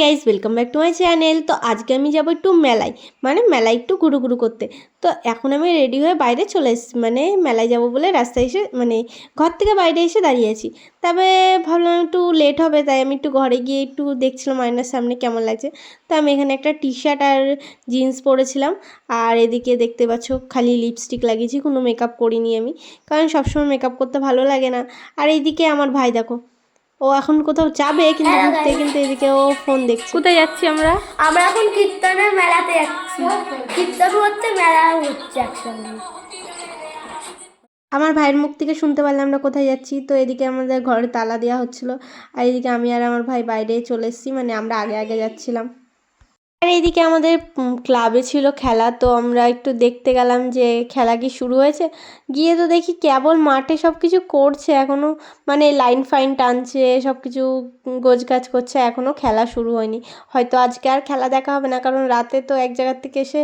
Welcome back to my channel তো আজকে আমি যাব একটু মেলায়। মানে মেলায় একটু ঘুরু ঘুরু করতে। তো এখন আমি রেডি হয়ে বাইরে চলে এসেছি। মানে মেলায় যাব বলে রাস্তায় এসে মানে ঘর থেকে বাইরে এসে দাঁড়িয়ে আছি। তবে ভাবলাম একটু লেট হবে, তাই আমি একটু ঘরে গিয়ে একটু দেখছিলাম আয়নার সামনে কেমন লাগছে। তো আমি এখানে একটা টি শার্ট আর জিন্স পরেছিলাম। আর এদিকে দেখতে পাচ্ছ, খালি লিপস্টিক লাগিয়েছি। কোনো মেকআপ করিনি আমি। কারণ সবসময় মেকআপ করতে ভালো লাগে না। আর এইদিকে আমার ভাই দেখো ও এখন কোথাও যাবে কিন্তু ঘুরতে কিন্তু এদিকে ও ফোন দেখছে। কোথায় যাচ্ছি আমরা? আমরা এখন কীর্তনের মেলাতে যাচ্ছি। কীর্তন হচ্ছে মেলা হচ্ছে একসঙ্গে। আমার ভাইয়ের মুখ থেকে শুনতে পারলাম আমরা কোথায় যাচ্ছি। তো এদিকে আমাদের ঘরে তালা দেওয়া হচ্ছিল। আর এদিকে আমি আর আমার ভাই বাইরে চলে এসেছি। মানে আমরা আগে আগে যাচ্ছিলাম। আর এইদিকে আমাদের ক্লাবে ছিল খেলা, তো আমরা একটু দেখতে গেলাম যে খেলা কি শুরু হয়েছে। গিয়ে তো দেখি কেবল মাঠে সব কিছু করছে এখনও মানে লাইন ফাইন টানছে সব কিছু গোছগাছ করছে এখনও খেলা শুরু হয়নি। হয়তো আজকে আর খেলা দেখা হবে না, কারণ রাতে তো এক জায়গার থেকে এসে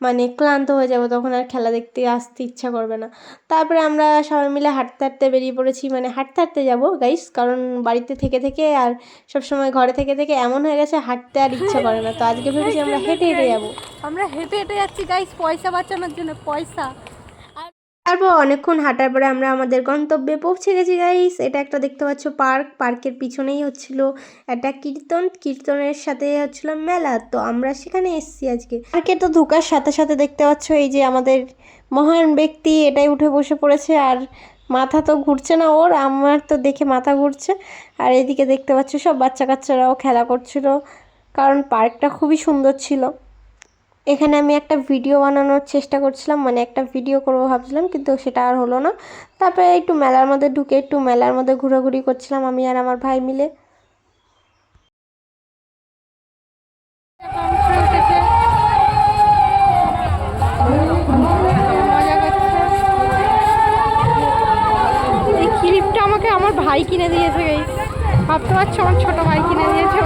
মানে ক্লান্ত হয়ে যাব, তখন আর খেলা দেখতে আসতে ইচ্ছা করবে না। তারপরে আমরা সবাই মিলে হাঁটতে হাঁটতে বেরিয়ে পড়েছি মানে হাঁটতে হাঁটতে যাব গাইস কারণ বাড়িতে থেকে থেকে আর সব সময় ঘরে থেকে থেকে এমন হয়ে গেছে, হাঁটতে আর ইচ্ছা করে না। তো আজকে ভেবেছি আমরা হেঁটে হেঁটে যাব। আমরা হেঁটে হেঁটে যাচ্ছি গাইস পয়সা বাঁচানোর জন্য, পয়সা। তারপর অনেকক্ষণ হাঁটার পরে আমরা আমাদের গন্তব্যে পৌঁছে গেছি গাইস এটা একটা দেখতে পাচ্ছ পার্ক। পার্কের পিছনেই হচ্ছিল একটা কীর্তন। কীর্তনের সাথে হচ্ছিল মেলা। তো আমরা সেখানে এসেছি আজকে। পার্কে তো ঢোকার সাথে সাথে দেখতে পাচ্ছ এই যে আমাদের মহান ব্যক্তি এটাই উঠে বসে পড়েছে আর মাথা তো ঘুরছে না ওর। আমার তো দেখে মাথা ঘুরছে। আর এদিকে দেখতে পাচ্ছ সব বাচ্চা কাচ্চারাও খেলা করছিল। কারণ পার্কটা খুবই সুন্দর ছিল। এখানে আমি একটা ভিডিও বানানোর চেষ্টা করছিলাম মানে একটা ভিডিও করব ভাবছিলাম, কিন্তু সেটা আর হলো না। তারপরে একটু মেলার মধ্যে ঢুকে একটু মেলার মধ্যে ঘোরাঘুরি করছিলাম, আমি আর আমার ভাই মিলে। ক্লিপটা আমাকে আমার ভাই কিনে দিয়েছে ভাবতে পারছ? আমার ছোট ভাই কিনে দিয়েছে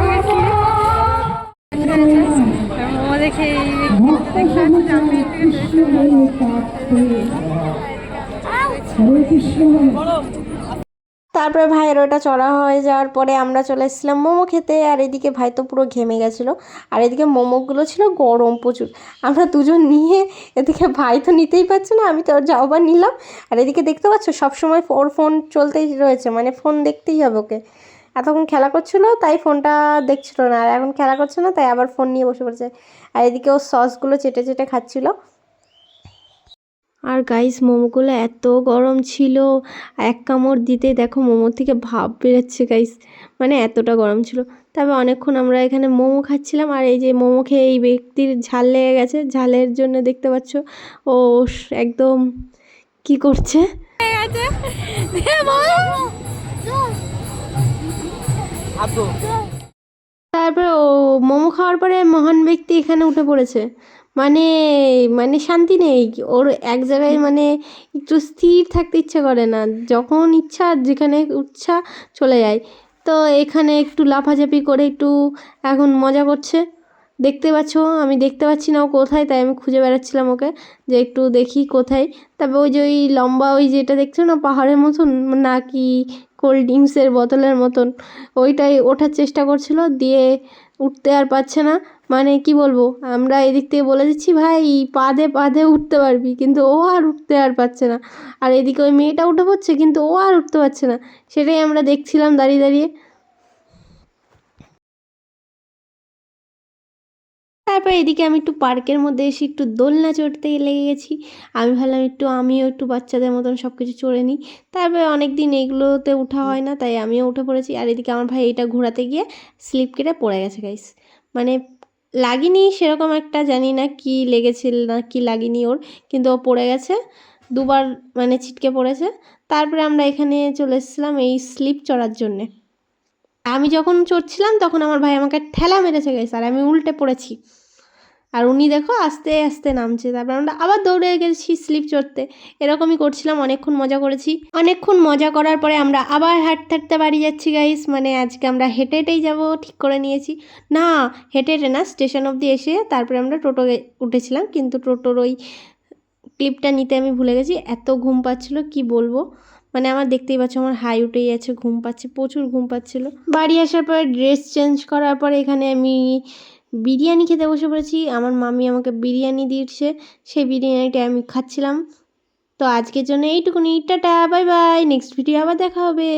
তারপরে ভাইয়ের ওটা চড়া হয়ে যাওয়ার পরে আমরা চলে এসেছিলাম মোমো খেতে, আর এদিকে ভাই তো পুরো ঘেমে গেছিল। আর এদিকে মোমোগুলো ছিল গরম প্রচুর। আমরা দুজন নিয়ে এদিকে ভাই তো নিতেই পারছে না, আমি তো ওর যাওয়াবার নিলাম। আর এদিকে দেখতে পাচ্ছ, সবসময় ওর ফোন চলতেই রয়েছে মানে ফোন দেখতেই হবে ওকে। এতক্ষণ খেলা করছিল তাই ফোনটা দেখছিল না। আর এখন খেলা করছে না তাই আবার ফোন নিয়ে বসে পড়েছে। আর এদিকে ও সসগুলো চেটে চেটে খাচ্ছিল। আর গাইস মোমোগুলো এত গরম ছিল। এক কামড় দিতে দেখো মোমোর থেকে ভাব বেরোচ্ছে গাইস মানে এতটা গরম ছিল। তবে অনেকক্ষণ আমরা এখানে মোমো খাচ্ছিলাম। আর এই যে মোমো খেয়ে এই ব্যক্তির ঝাল লেগে গেছে। ঝালের জন্য দেখতে পাচ্ছ ও একদম কি করছে? তারপরে ও মোমো খাওয়ার পরে মহান ব্যক্তি এখানে উঠে পড়েছে। মানে মানে শান্তি নেই। ওর এক জায়গায় মানে একটু স্থির থাকতে ইচ্ছা করে না। যখন ইচ্ছা, যেখানে ইচ্ছা চলে যায়। তো এখানে একটু লাফাঝাপি করে একটু এখন মজা করছে। দেখতে পাচ্ছ, আমি দেখতে পাচ্ছি না ও কোথায়, তাই আমি খুঁজে বেড়াচ্ছিলাম ওকে যে একটু দেখি কোথায়। তবে ওই যে ওই লম্বা, ওই যেটা দেখছ না, পাহাড়ের মতন? নাকি কোল্ড ড্রিঙ্কসের বোতলের মতন। ওইটাই ওঠার চেষ্টা করছিল, দিয়ে উঠতে আর পারছে না। মানে কি বলব, আমরা এদিক থেকে বলে দিচ্ছি, ভাই, পাদে পাদে উঠতে পারবি। কিন্তু ও আর উঠতে আর পারছে না। আর এদিকে ওই মেয়েটা উঠে পড়ছে, কিন্তু ও আর উঠতে পারছে না। সেটাই আমরা দেখছিলাম দাঁড়িয়ে দাঁড়িয়ে। তারপর এদিকে আমি একটু পার্কের মধ্যে এসে একটু দোলনা চড়তে লেগে গেছি আমি ভাবলাম একটু আমিও একটু বাচ্চাদের মতন সব কিছু চড়ে নিই। তারপরে অনেক দিন এইগুলোতে ওঠা হয় না, তাই আমিও উঠে পড়েছি। আর এদিকে আমার ভাই এটা ঘোরাতে গিয়ে স্লিপ কেটে পড়ে গেছে গাইস মানে লাগিনি সেরকম একটা, জানি না কি লেগেছিল না কি লাগিনি ওর, কিন্তু ও পড়ে গেছে, দুবার মানে ছিটকে পড়েছে। তারপরে আমরা এখানে চলে এসেছিলাম এই স্লিপ চড়ার জন্যে। আমি যখন চড়ছিলাম তখন আমার ভাই আমাকে ঠেলা মেরেছে গেছে আর আমি উল্টে পড়েছি। আর উনি দেখো আস্তে আস্তে নামছে। তারপর আমরা আবার দৌড়ে গেছি স্লিপ চড়তে। এরকমই করছিলাম, অনেকক্ষণ মজা করেছি। অনেকক্ষণ মজা করার পরে আমরা আবার হাঁটতে হাঁটতে বাড়ি যাচ্ছি গাইস মানে আজকে আমরা হেঁটে হেঁটেই যাব, ঠিক করে নিয়েছি। না, হেঁটে হেঁটে না স্টেশন অবধি এসে তারপরে আমরা টোটো উঠেছিলাম। কিন্তু টোটোর ওই ক্লিপটা নিতে আমি ভুলে গেছি। এত ঘুম পাচ্ছিলো, কি বলব? মানে আমার দেখতেই পাচ্ছ, আমার হাই উঠেই যাচ্ছে ঘুম পাচ্ছে, প্রচুর ঘুম পাচ্ছিল। বাড়ি আসার পরে ড্রেস চেঞ্জ করার পরে এখানে আমি বিরিয়ানি খেতে বসে পড়েছি। আমার মামি আমাকে বিরিয়ানি দিয়েছে। সেই বিরিয়ানিটা আমি খাচ্ছিলাম। তো আজকের জন্য এইটুকুনি। Tata, bye bye. Next video আবার দেখা হবে।